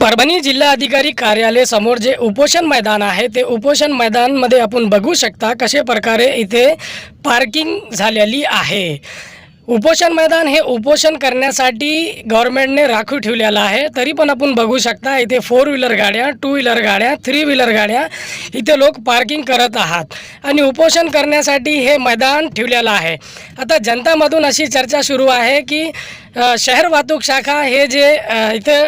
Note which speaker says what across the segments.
Speaker 1: परभणी जिल्हा अधिकारी कार्यालय समोर जे उपोषण मैदान आहे ते उपोषण मैदानमध्ये आपण बघू शकता कशा प्रकारे इथे पार्किंग झालेली आहे. उपोषण मैदान हे उपोषण करण्यासाठी गव्हर्नमेंटने राखीव ठेवलेलं आहे. तरी पण आपण बघू शकता इथे फोर व्हीलर गाड्या टू व्हीलर गाड्या थ्री व्हीलर गाड्या इथे लोक पार्किंग करत आहात. आणि उपोषण करण्यासाठी हे मैदान ठेवलेलं आहे. आता जनतामधून अशी चर्चा सुरू आहे की शहर वाहतूक शाखा हे जे इथे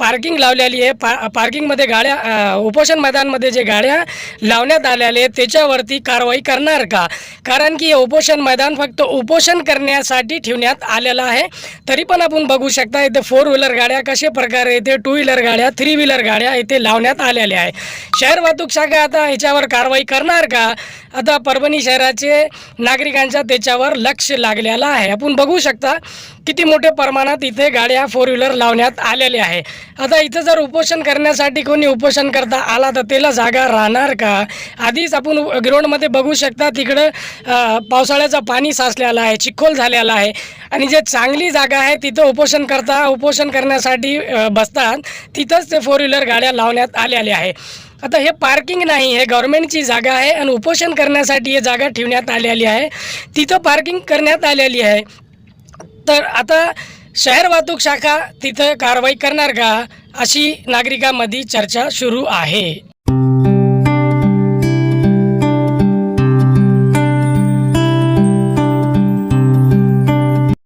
Speaker 1: पार्किंग लावलेली आहे पा पार्किंगमध्ये गाड्या उपोषण मैदानमध्ये जे गाड्या लावण्यात आलेल्या आहेत त्याच्यावरती कारवाई करणार का? कारण की हे उपोषण मैदान फक्त उपोषण करण्यासाठी ठेवण्यात आलेलं आहे. तरी पण आपण बघू शकता इथे फोर व्हीलर गाड्या कशा प्रकारे इथे टू व्हीलर गाड्या थ्री व्हीलर गाड्या इथे लावण्यात आलेल्या आहे शहर वाहतूक शाखा आता ह्याच्यावर कारवाई करणार का? आता परभणी शहराचे नागरिकांच्या त्याच्यावर लक्ष लागलेलं आहे. आपण बघू शकता किती मोठ्या प्रमाणात इथे गाड्या फोर व्हीलर लावण्यात आलेल्या आहे. आता इथं जर उपोषण करण्यासाठी कोणी उपोषण करता आला तर त्याला जागा राहणार का? आधीच आपण ग्राउंडमध्ये बघू शकता तिकडं पावसाळ्याचं पाणी साचलेलं आहे चिखोल झालेला आहे. आणि जे चांगली जागा आहे तिथं उपोषण करता उपोषण करण्यासाठी बसतात. तिथंच ते फोर व्हीलर गाड्या लावण्यात आलेल्या आहे. आता हे पार्किंग नाही हे गव्हर्नमेंटची जागा आहे आणि उपोषण करण्यासाठी ही जागा ठेवण्यात आलेली आहे. तिथं पार्किंग करण्यात आलेली आहे. तर आता शहर वाहतूक शाखा तिथं कारवाई करणार का? अशी नागरिकांमध्ये चर्चा सुरू आहे.